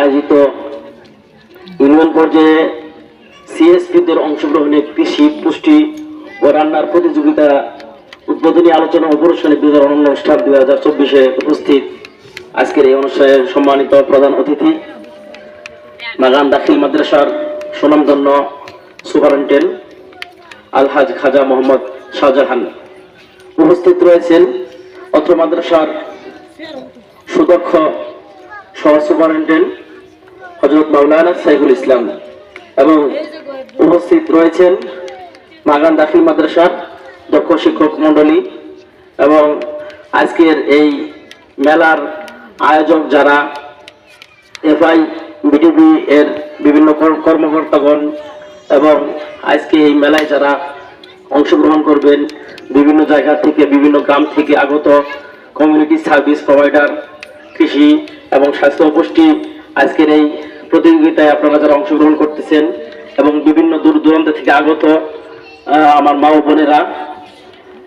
আয়োজিত ইউনিয়ন পর্যায়ে সিএসপিদের অংশগ্রহণে কৃষি, পুষ্টি ও রান্নার প্রতিযোগিতা, উদ্বোধনী আলোচনা ও পুরস্কার বিতরণ অনুষ্ঠান দুই হাজার চব্বিশে উপস্থিত। আজকের এই অনুষ্ঠানে সম্মানিত প্রধান অতিথি বাগান দাখিল মাদ্রাসার সুনামধন্য সুপারিনটেন্ডেন্ট আলহাজ খাজা মোহাম্মদ শাহজাহান উপস্থিত রয়েছেন। অত্র মাদ্রাসার সুদক্ষ সহ সুপারিনটেন্ডেন্ট হজরত মাওলানা সাইফুল ইসলাম এবং উপস্থিত রয়েছেন বাগান দাখিল মাদ্রাসার দক্ষ শিক্ষক মণ্ডলী এবং আজকের এই মেলার আয়োজক যারা এফআই বিডিবি এর বিভিন্ন কর- কর্মকর্তাগণ এবং আজকে এই মেলায় যারা অংশগ্রহণ করবেন, বিভিন্ন জায়গা থেকে, বিভিন্ন গ্রাম থেকে আগত কমিউনিটি সার্ভিস প্রোভাইডার কৃষি এবং স্বাস্থ্য পুষ্টি আজকের এই প্রতিযোগিতায় আপনারা যারা অংশগ্রহণ করতেছেন এবং বিভিন্ন দূর দূরান্ত থেকে আগত আমার মা ও বোনেরা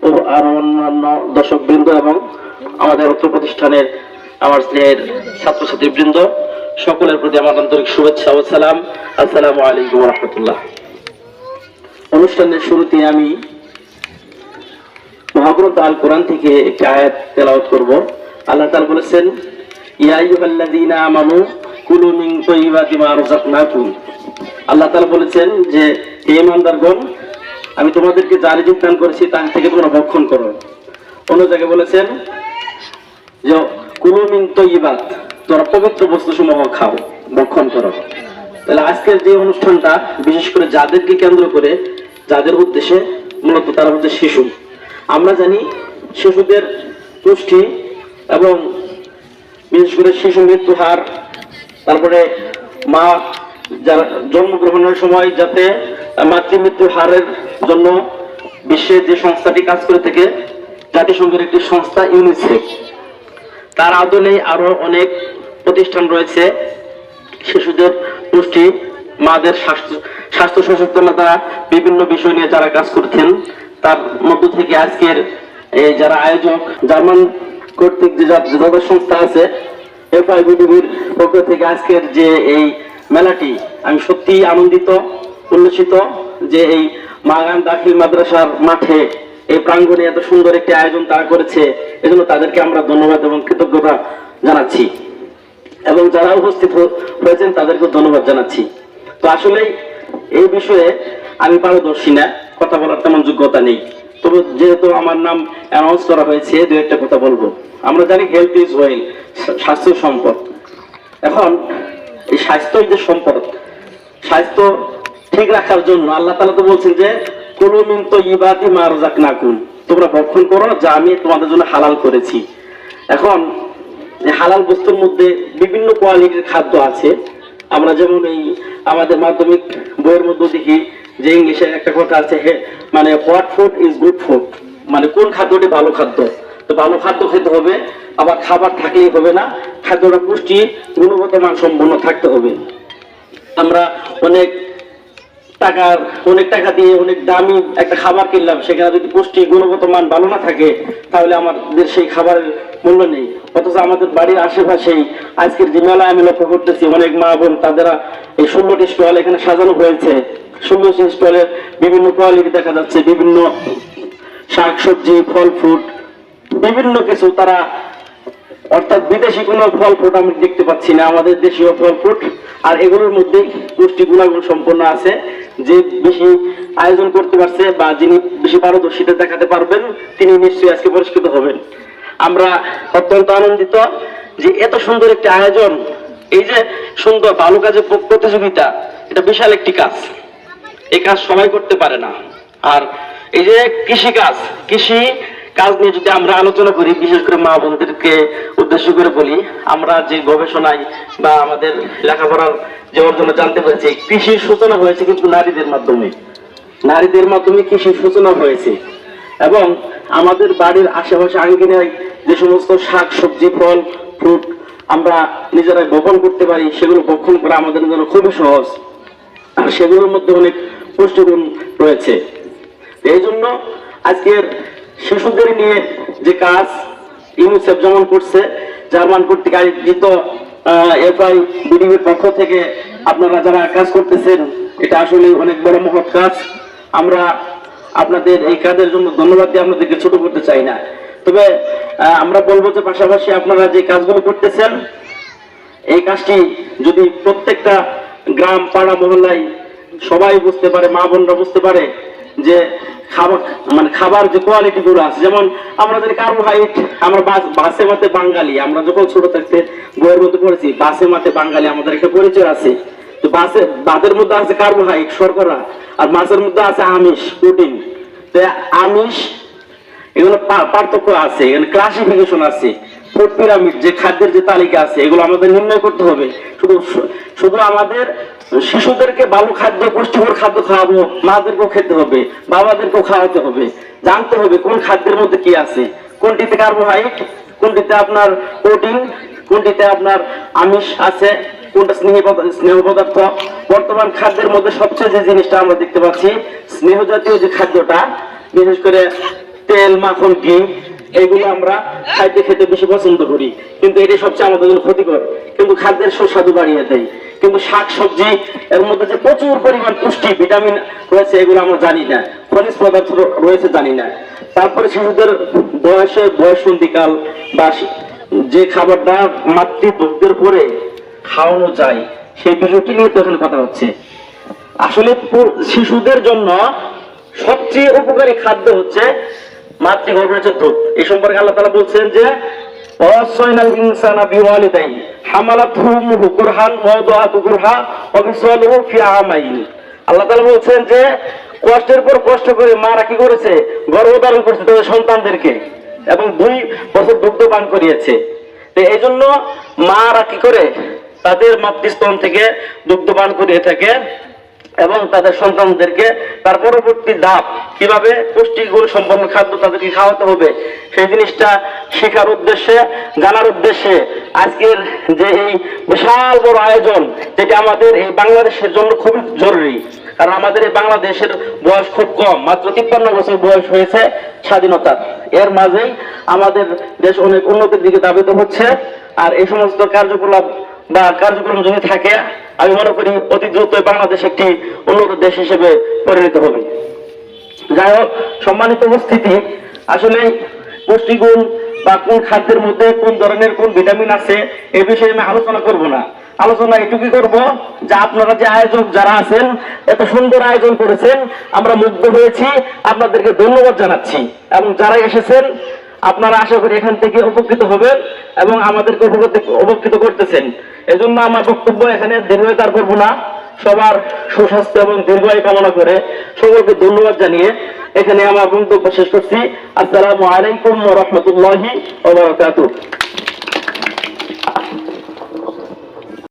ও আর অন্যান্য দর্শক বৃন্দ এবং আমাদের অত্র প্রতিষ্ঠানের আমার স্নেহের ছাত্রছাত্রী বৃন্দ সকলের প্রতি আমার আন্তরিক শুভেচ্ছা ও সালাম। আসসালামু আলাইকুম রহমতুল্লাহ। অনুষ্ঠানের শুরুতে আমি মহাগ্রন্থ আল কোরআন থেকে একটি আয়াত তেলাওয়াত করব। আল্লাহ তাআলা বলেছেন, ইয়া আইয়ুহাল্লাযীনা আমানু আল্লাহ বলেছেন যে আমি তোমাদেরকে যা রিজিক দান করেছি তার থেকে তোমরা ভক্ষণ করো। অন্য জায়গায় বলেছেন যে কুলু মিন তাইয়্যিবাত তোমরা পবিত্র বস্তুসমূহ খাও, ভক্ষণ করো। তাহলে আজকের যে অনুষ্ঠানটা, বিশেষ করে যাদেরকে কেন্দ্র করে, যাদের উদ্দেশ্যে, মূলত তারা হচ্ছে শিশু। আমরা জানি শিশুদের পুষ্টি এবং বিশেষ করে শিশু মৃত্যু হার তারপরে মা যারা জন্মগ্রহণের সময় যাতে মাতৃমৃত্যুর হারের জন্য বিশ্বে যে সংস্থাটি কাজ করে থাকে, জাতিসংঘের একটি সংস্থা ইউনিসেফ। তার আদলে আরও অনেক প্রতিষ্ঠান রয়েছে। শিশুদের পুষ্টি, মাদের স্বাস্থ্য স্বাস্থ্য সচেতনতা, বিভিন্ন বিষয় নিয়ে যারা কাজ করছেন তার মধ্য থেকে আজকের এই যারা আয়োজক, জার্মান কর্তৃক যে যাদের সংস্থা আছে এফআইবিডিবির পক্ষ থেকে আজকের যে এই মেলাটি, আমি সত্যি আনন্দিত, উল্লসিত যে এই মাগান দাখিল মাদ্রাসার মাঠে এই প্রাঙ্গণে এত সুন্দর একটি আয়োজন তারা করেছে, এজন্য তাদেরকে আমরা ধন্যবাদ এবং কৃতজ্ঞতা জানাচ্ছি। এবং যারা উপস্থিত হয়েছেন তাদেরকে ধন্যবাদ জানাচ্ছি। তো আসলে এই বিষয়ে আমি পারদর্শী না, কথা বলার তেমন যোগ্যতা নেই। তবে যেহেতু আমার নাম অ্যানাউন্স করা হয়েছে দু একটা কথা বলব। আমরা জানি হেলথ ইজ ওয়েল স্বাস্থ্য সম্পদ। এখন এই স্বাস্থ্যই যে সম্পদ, স্বাস্থ্য ঠিক রাখার জন্য আল্লাহ তালা তো বলছেন যে তো ইবাদি মারজাক নাকুন তোমরা ভক্ষণ করো যা আমি তোমাদের জন্য হালাল করেছি। এখন হালাল বস্তুর মধ্যে বিভিন্ন কোয়ালিটির খাদ্য আছে। আমরা যেমন এই আমাদের মাধ্যমিক বইয়ের মধ্যে দেখি যে ইংলিশে একটা কথা আছে হে মানে what food is good food? মানে কোন খাদ্যটি ভালো খাদ্য? তো ভালো খাদ্য খেতে হবে আবার খাবার থাকলেই হবে না, খাদ্যটা পুষ্টি, গুণগত মান সম্পন্ন থাকতে হবে। আমরা অনেক টাকার, অনেক টাকা দিয়ে অনেক দামি একটা খাবার কিনলাম, সেখানে যদি পুষ্টি, গুণগত মান ভালো না থাকে, তাহলে আমাদের সেই খাবারের মূল্য নেই। অথচ আমাদের বাড়ির আশেপাশেই আজকের যে মেলায় আমি লক্ষ্য করতেছি, অনেক মা বোন তাদের এই ষোলোটি স্টল এখানে সাজানো হয়েছে। ষোলোটি স্টলের বিভিন্ন কোয়ালিটি দেখা যাচ্ছে, বিভিন্ন শাক সবজি ফল ফ্রুট বিভিন্ন কিছু তারা অর্থাৎ বিদেশি কোনো ফল ফ্রুট আমি দেখতে পাচ্ছি না, আমাদের দেশীয় ফল ফ্রুট। আর এগুলোর মধ্যে পুষ্টি গুণাগুণ সম্পন্ন আছে, যে বেশি আয়োজন করতে পারছে বা যিনি বেশি পারদর্শিতা দেখাতে পারবেন, তিনি নিশ্চয়ই আজকে পুরস্কৃত হবেন। আমরা অত্যন্ত আনন্দিত যে এত সুন্দর একটি আয়োজন, এই যে সুন্দর ভালো কাজের প্রতিযোগিতা, এটা বিশাল একটি কাজ। এই কাজ সবাই করতে পারে না। আর এই যে কৃষি কাজ কৃষি কাজ নিয়ে যদি আমরা আলোচনা করি, বিশেষ করে মা বোনদেরকে উদ্দেশ্য করে বলি, আমরা যে গবেষণায় বা আমাদের লেখাপড়ার যে অর্জন জানতে পেরেছি কৃষির সূচনা হয়েছে কিন্তু নারীদের মাধ্যমে। নারীদের মাধ্যমে কৃষির সূচনা হয়েছে। এবং আমাদের বাড়ির আশেপাশে আঙ্গিনায় যে সমস্ত শাক, সবজি, ফল, ফ্রুট আমরা নিজেরাই বপন করতে পারি, সেগুলো বক্ষণ করা আমাদের জন্য খুবই সহজ। আর সেগুলোর মধ্যে অনেক পুষ্টিগুণ রয়েছে। এই জন্য আজকের শিশুদের নিয়ে যে কাজ ইউনিসেফ যেমন করছে, জার্মান কর্তৃক আয়োজিত এফআই বিডিবির পক্ষ থেকে আপনারা যারা কাজ করতেছেন, এটা আসলে অনেক বড় মহৎ কাজ। আমরা আপনাদের এই কাজের জন্য ধন্যবাদ দিয়ে আপনাদেরকে ছোট করতে চাই না। তবে আমরা বলব যে পাশাপাশি আপনারা যে কাজগুলো করতেছেন, এই কাজটি যদি প্রত্যেকটা গ্রাম, পাড়া, মহল্লায় সবাই বুঝতে পারে, মা বোনরা বুঝতে পারে যে খাবার মানে খাবার যে কোয়ালিটি গুলো আছে, যেমন আমরা যদি কার্বোহাইড আমরা বাসে মাতে বাঙালি, আমরা যখন ছোট থাকতে বইয়ের মধ্যে পড়েছি, বাসে মাতে বাঙালি আমাদের একটা পরিচয় আছে। তো বাসে ভাতের মধ্যে আছে কার্বোহাইড্রেট শর্করা, আর মাছের মধ্যে আছে আমিষ প্রোটিন তো আমিষ, এগুলো পার্থক্য আছে, এখানে ক্লাসিফিকেশন আছে। পিরামিড, যে খাদ্যের যে তালিকা আছে, এগুলো আমাদের নির্ণয় করতে হবে। শুধু শুধু আমাদের শিশুদেরকে ভালো খাদ্য, পুষ্টিকর খাদ্য খাওয়াবো, মাদেরকেও খেতে হবে, বাবাদেরকেও খাওয়াতে হবে। জানতে হবে কোন খাদ্যের মধ্যে কি আছে। কোনটিতে কার্বোহাইড্রেট কোনটিতে আপনার প্রোটিন, কোনটিতে আপনার আমিষ আছে, কোনটা স্নেহ স্নেহ পদার্থ। বর্তমান খাদ্যের মধ্যে সবচেয়ে যে জিনিসটা আমরা দেখতে পাচ্ছি, স্নেহ জাতীয় যে খাদ্যটা, বিশেষ করে তেল, মাখন, ঘি এগুলো আমরা খাইতে খেতে বেশি পছন্দ করি। কিন্তু এটি সবচেয়ে আমাদের জন্য ক্ষতিকর। কিন্তু খাদ্যের সুস্বাদু বাড়িয়ে দেয়। কিন্তু শাক সবজি এর মধ্যে যে প্রচুর পরিমাণ পুষ্টি, ভিটামিন রয়েছে, এগুলো আমরা জানি না। খনিজ পদার্থ রয়েছে, জানি না। তারপরে শিশুদের বয়সে বয়সন্ধিকাল বা যে খাবারটা মাতৃদুগ্ধের পরে খাওয়ানো যায়, সেই বিষয়টি নিয়ে তো এখানে কথা হচ্ছে। আসলে শিশুদের জন্য সবচেয়ে উপকারী খাদ্য হচ্ছে দুধ, এই সম্পর্কে আল্লাহ তালা বলছেন যে কষ্টের পর কষ্ট করে কি করেছে? গর্ভধারণ করেছে তাদের সন্তানদেরকে এবং দুই বছর দুগ্ধ পান করিয়েছে। এই জন্য মারা কি করে? তাদের মাতৃস্তন থেকে দুগ্ধ পান করিয়ে থাকে। এবং তাদের সন্তানদেরকে তার পরবর্তী ধাপ, কীভাবে পুষ্টিগুণ সম্পন্ন খাদ্য তাদেরকে খাওয়াতে হবে, সেই জিনিসটা শেখার উদ্দেশ্যে, জানার উদ্দেশ্যে আজকের যে এই বিশাল বড় আয়োজন, যেটা আমাদের এই বাংলাদেশের জন্য খুবই জরুরি। কারণ আমাদের এই বাংলাদেশের বয়স খুব কম, মাত্র তিপ্পান্ন বছর বয়স হয়েছে স্বাধীনতার। এর মাঝেই আমাদের দেশ অনেক উন্নতির দিকে ধাবিত হচ্ছে, আর এই সমস্ত কার্যকলাপ বা কার্যক্রম যদি থাকে আমি মনে করি অতি দ্রুত বাংলাদেশ একটি উন্নত দেশ হিসেবে পরিণত হবে। যাই হোক, সম্মানিত উপস্থিতি, আসলে পুষ্টিগুণ বা কোন খাদ্যের মধ্যে কোন ধরনের কোন ভিটামিন আছে, এ বিষয়ে আমি আলোচনা করব না। আলোচনা এটুকুই করব যে আপনারা যে আয়োজক যারা আছেন, এত সুন্দর আয়োজন করেছেন, আমরা মুগ্ধ হয়েছি। আপনাদেরকে ধন্যবাদ জানাচ্ছি। এবং যারা এসেছেন আপনারা আশা করি এখান থেকে উপকৃত হবেন এবং আমাদেরকে উপকৃত করতেছেন। এজন্য আমার বক্তব্য এখানে দীর্ঘতার করব না। সবার সুস্বাস্থ্য এবং দীর্ঘায়ু কামনা করে সকলকে ধন্যবাদ জানিয়ে এখানে আমার বক্তব্য শেষ করছি। আসসালামু আলাইকুম রহমতুল্লাহি